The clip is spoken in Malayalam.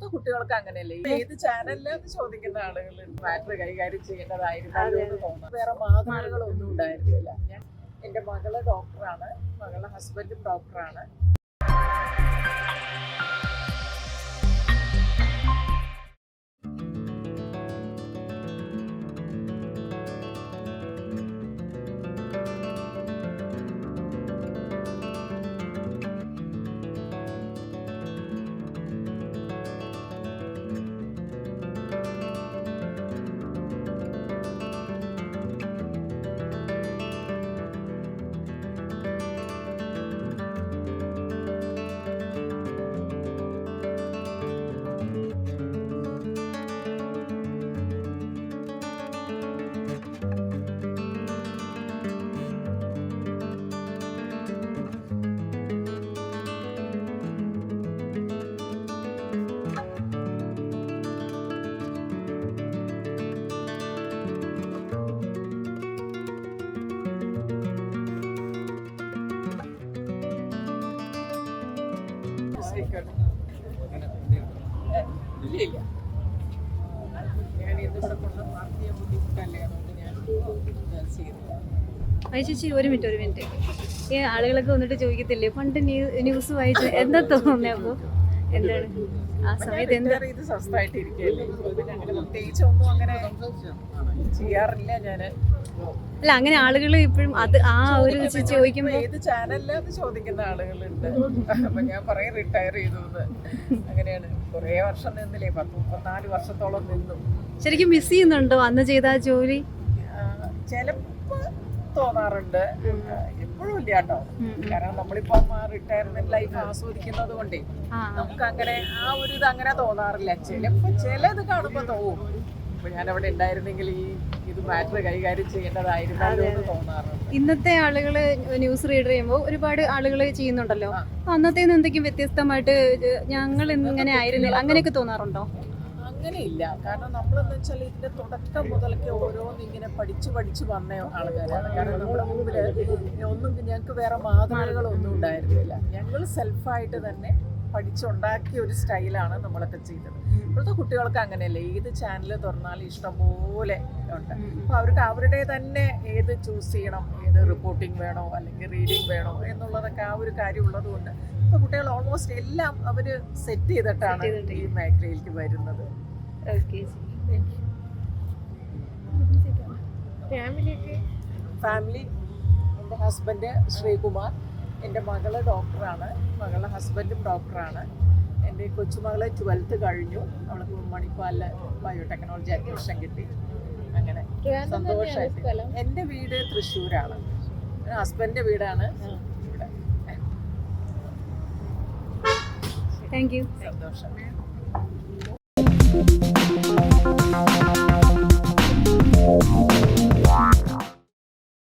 ഇപ്പോഴത്തെ കുട്ടികൾക്ക് അങ്ങനെയല്ലേ? ഏത് ചാനലിലെന്ന് ചോദിക്കുന്ന ആളുകൾ മാറ്റർ കൈകാര്യം ചെയ്യേണ്ടതായിരുന്നു തോന്നുന്നു. വേറെ മാതൃകളൊന്നും ഉണ്ടായിരുന്നില്ല. ഞാൻ എന്റെ മകൾ ഡോക്ടറാണ് മകളുടെ ഹസ്ബൻഡും ഡോക്ടറാണ് ചെയ്തില്ല അത് ചേച്ചി ഒരു മിനിറ്റ് ഒരു മിനിറ്റ്. ഈ ആളുകളൊക്കെ വന്നിട്ട് ചോദിക്കത്തില്ലേ? പണ്ട് ന്യൂസ് വായിച്ചു എന്താ തോന്നുന്നത് അപ്പോൾ എന്താണ്? ആ സമയത്ത് എന്താ? ഇത് ചെയ്ത് സ്വസ്ഥമായിട്ട് ഇരിക്കുകയല്ലേ പിന്നെ അങ്ങനെ പ്രത്യേകിച്ച് ഒന്നും അങ്ങനെ ചെയ്യാറില്ല ഞാൻ അല്ല അങ്ങനെ ആളുകൾ ഇപ്പോഴും അത് ആ ഒരു ചോദിക്കുമ്പോൾ ഏത് ചാനലിലാന്ന് ചോദിക്കുന്ന ആളുകളുണ്ട്. അപ്പൊ ഞാൻ പറയും റിട്ടയർ ചെയ്തു അങ്ങനെയാണ്. കുറേ വർഷം നിന്നില്ലേ പത്ത് മുപ്പത്തിനാല് വർഷത്തോളം നിന്നു. ശരിക്കും മിസ് ചെയ്യുന്നുണ്ടോ? അന്ന് ചെയ്ത ആ ജോലി? ചിലപ്പോ തോന്നാറുണ്ട്. എപ്പോഴും ഇല്ല കേട്ടോ. കാരണം നമ്മളിപ്പം റിട്ടയർമെന്റ് ലൈഫ് ആസ്വദിക്കുന്നത് കൊണ്ടേ നമുക്ക് അങ്ങനെ ആ ഒരു ഇത് അങ്ങനെ തോന്നാറില്ല. ചിലപ്പോ ചിലത് കാണുമ്പോ തോന്നും. ഇപ്പൊ ഞാൻ അവിടെ ഉണ്ടായിരുന്നെങ്കിൽ ഈ ഇത് മാറ്റർ കൈകാര്യം ചെയ്യേണ്ടതായിരുന്നു എന്ന് തോന്നാറുണ്ട്. ഇന്നത്തെ ആളുകൾ ന്യൂസ് റീഡർ ചെയ്യുമ്പോൾ ഒരുപാട് ആളുകൾ ചെയ്യുന്നുണ്ടല്ലോ. അപ്പൊ അന്നത്തെ എന്തെങ്കിലും വ്യത്യസ്തമായിട്ട് ഞങ്ങൾ ഇങ്ങനെ ആയിരുന്നില്ല അങ്ങനെയൊക്കെ തോന്നാറുണ്ടോ? അങ്ങനെയില്ല. കാരണം നമ്മളെന്ന് വെച്ചാൽ ഇതിന്റെ തുടക്കം മുതലൊക്കെ ഓരോന്ന് ഇങ്ങനെ പഠിച്ച് പഠിച്ചു വന്ന ആൾക്കാരാണ്. കാരണം നമ്മുടെ മുമ്പിൽ ഒന്നും ഞങ്ങൾക്ക് വേറെ മാതൃകകളൊന്നും ഉണ്ടായിരുന്നില്ല. ഞങ്ങൾ സെൽഫായിട്ട് തന്നെ പഠിച്ചുണ്ടാക്കിയ ഒരു സ്റ്റൈലാണ് നമ്മളൊക്കെ ചെയ്തത്. ഇപ്പോഴത്തെ കുട്ടികൾക്ക് അങ്ങനെയല്ലേ. ഏത് ചാനൽ തുറന്നാലും ഇഷ്ടംപോലെ ഉണ്ട്. അപ്പോൾ അവർക്ക് അവരുടെ തന്നെ ഏത് ചൂസ് ചെയ്യണം ഏത് റിപ്പോർട്ടിംഗ് വേണോ അല്ലെങ്കിൽ റീഡിംഗ് വേണോ എന്നുള്ളതൊക്കെ ആ ഒരു കാര്യം ഉള്ളതുകൊണ്ട് ഇപ്പോൾ കുട്ടികൾ ഓൾമോസ്റ്റ് എല്ലാം അവർ സെറ്റ് ചെയ്തിട്ടാണ് ഈ മേഖലയിലേക്ക് വരുന്നത്. ഫാമിലി എന്റെ ഹസ്ബൻഡ് ശ്രീകുമാർ. എന്റെ മകൾ ഡോക്ടറാണ്. മകളുടെ ഹസ്ബൻഡും ഡോക്ടറാണ്. എന്റെ കൊച്ചുമകളെ ട്വൽത്ത് കഴിഞ്ഞു. അവൾക്ക് മണിപ്പാലിൽ ബയോടെക്നോളജി അഡ്മിഷൻ കിട്ടി. അങ്ങനെ സന്തോഷമായിട്ട് എന്റെ വീട് തൃശ്ശൂരാണ്. ഹസ്ബൻഡിന്റെ വീടാണ് ഇവിടെ. താങ്ക് യു സന്തോഷം.